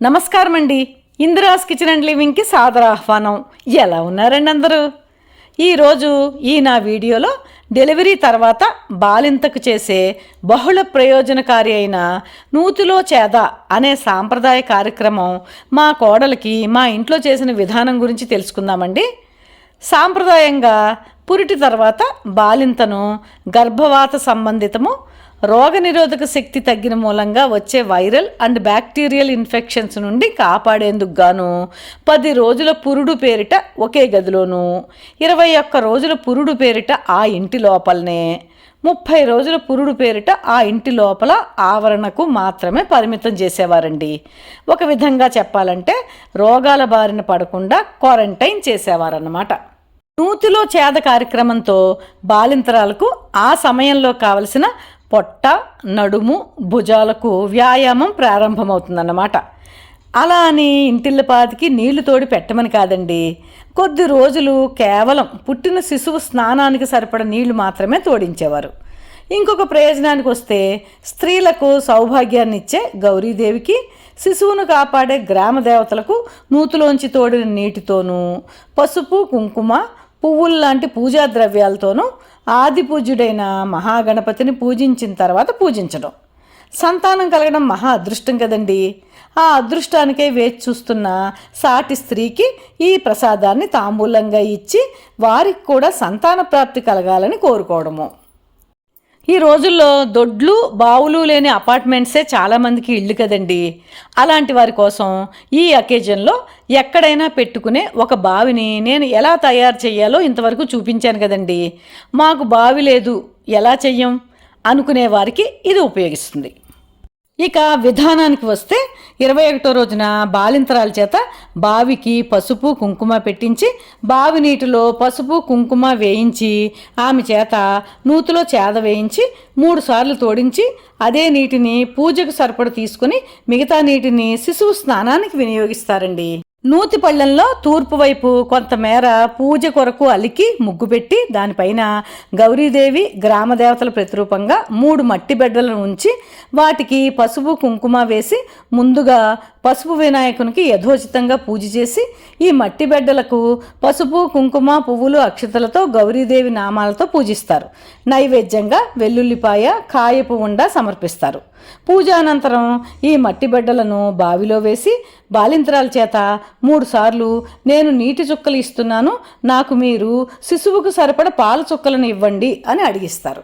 నమస్కారం అండి Indira's kitchen and లివింగ్కి సాదర ఆహ్వానం. ఎలా ఉన్నారండి అందరూ? ఈరోజు ఈ నా వీడియోలో డెలివరీ తర్వాత బాలింతకు చేసే బహుళ ప్రయోజనకారి అయిన నూతిలో చేద అనే సాంప్రదాయ కార్యక్రమం మా కోడలికి మా ఇంట్లో చేసిన విధానం గురించి తెలుసుకుందామండి. సాంప్రదాయంగా పురిటి తర్వాత బాలింతను గర్భవాత సంబంధితము రోగనిరోధక శక్తి తగ్గిన మూలంగా వచ్చే వైరల్ అండ్ బ్యాక్టీరియల్ ఇన్ఫెక్షన్స్ నుండి కాపాడేందుకు గాను పది రోజుల పురుడు పేరిట ఒకే గదిలోనూ ఇరవై ఒక్క రోజుల పురుడు పేరిట ఆ ఇంటి లోపలనే ముప్పై రోజుల పురుడు పేరిట ఆ ఇంటి లోపల ఆవరణకు మాత్రమే పరిమితం చేసేవారండి. ఒక విధంగా చెప్పాలంటే రోగాల బారిన పడకుండా క్వారంటైన్ చేసేవారన్నమాట. నూతిలో చేద కార్యక్రమంతో బాలింతరాలకు ఆ సమయంలో కావలసిన పొట్ట నడుము భుజాలకు వ్యాయామం ప్రారంభమవుతుందన్నమాట. అలా అని ఇంటిల్లపాతికి నీళ్ళు తోడి పెట్టమని కాదండి. కొద్ది రోజులు కేవలం పుట్టిన శిశువు స్నానానికి సరిపడ నీళ్ళు మాత్రమే తోడించేవారు. ఇంకొక ప్రయోజనానికి వస్తే స్త్రీలకు సౌభాగ్యాన్ని ఇచ్చే గౌరీదేవికి శిశువును కాపాడే గ్రామ దేవతలకు నూతులోంచి తోడిన నీటితోనూ పసుపు కుంకుమ పువ్వుల్లాంటి పూజా ద్రవ్యాలతోనూ ఆది పూజ్యుడైన మహాగణపతిని పూజించిన తర్వాత పూజించడం. సంతానం కలగడం మహా అదృష్టం కదండి. ఆ అదృష్టానికే వేచి చూస్తున్న సాటి స్త్రీకి ఈ ప్రసాదాన్ని తాంబూలంగా ఇచ్చి వారికి కూడా సంతాన ప్రాప్తి కలగాలని కోరుకోవడము. ఈ రోజుల్లో దొడ్లు బావులు లేని అపార్ట్మెంట్సే చాలామందికి ఇళ్ళు కదండి. అలాంటి వారి కోసం ఈ అకేజన్లో ఎక్కడైనా పెట్టుకునే ఒక బావిని నేను ఎలా తయారు చేయాలో ఇంతవరకు చూపించాను కదండి. మాకు బావి లేదు ఎలా చెయ్యం? అనుకునే వారికి ఇది ఉపయోగిస్తుంది. ఇక విధానానికి వస్తే ఇరవై ఒకటో రోజున బాలింతరాల చేత బావికి పసుపు కుంకుమ పెట్టించి బావి నీటిలో పసుపు కుంకుమ వేయించి ఆమె చేత నూతిలో చేద వేయించి మూడు సార్లు తోడించి అదే నీటిని పూజకు సరిపడ తీసుకుని మిగతా నీటిని శిశువు స్నానానికి వినియోగిస్తారండి. నూతి తూర్పువైపు తూర్పు వైపు కొంతమేర పూజ కొరకు అలికి ముగ్గు పెట్టి దానిపైన గౌరీదేవి గ్రామ దేవతల ప్రతిరూపంగా మూడు మట్టి బిడ్డలను ఉంచి వాటికి పసుపు కుంకుమ వేసి ముందుగా పసుపు వినాయకునికి యథోచితంగా పూజ చేసి ఈ మట్టి బిడ్డలకు పసుపు కుంకుమ పువ్వులు అక్షతలతో గౌరీదేవి నామాలతో పూజిస్తారు. నైవేద్యంగా వెల్లుల్లిపాయ కాయపు ఉండ సమర్పిస్తారు. పూజానంతరం ఈ మట్టి బిడ్డలను బావిలో వేసి బాలింతరాల చేత మూడుసార్లు నేను నీటి చుక్కలు ఇస్తున్నాను నాకు మీరు శిశువుకు సరిపడ పాల చుక్కలను ఇవ్వండి అని అడిగిస్తారు.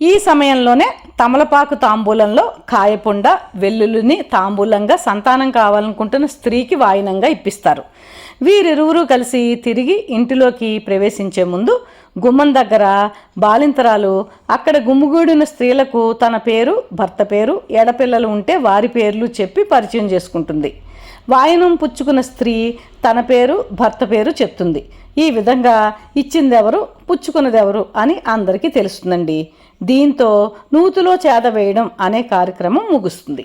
ఈ సమయంలోనే తమలపాకు తాంబూలంలో కాయపుండ వెల్లుల్లిని తాంబూలంగా సంతానం కావాలనుకుంటున్న స్త్రీకి వాయినంగా ఇప్పిస్తారు. వీరిరువురు కలిసి తిరిగి ఇంటిలోకి ప్రవేశించే ముందు గుమ్మం దగ్గర బాలింతరాలు అక్కడ గుమ్ముగూడిన స్త్రీలకు తన పేరు భర్త పేరు ఎడపిల్లలు ఉంటే వారి పేర్లు చెప్పి పరిచయం చేసుకుంటుంది. వాయనం పుచ్చుకున్న స్త్రీ తన పేరు భర్త పేరు చెప్తుంది. ఈ విధంగా ఇచ్చిందెవరు పుచ్చుకున్నదెవరు అని అందరికీ తెలుస్తుందండి. దీంతో నూతులో చేద వేయడం అనే కార్యక్రమం ముగుస్తుంది.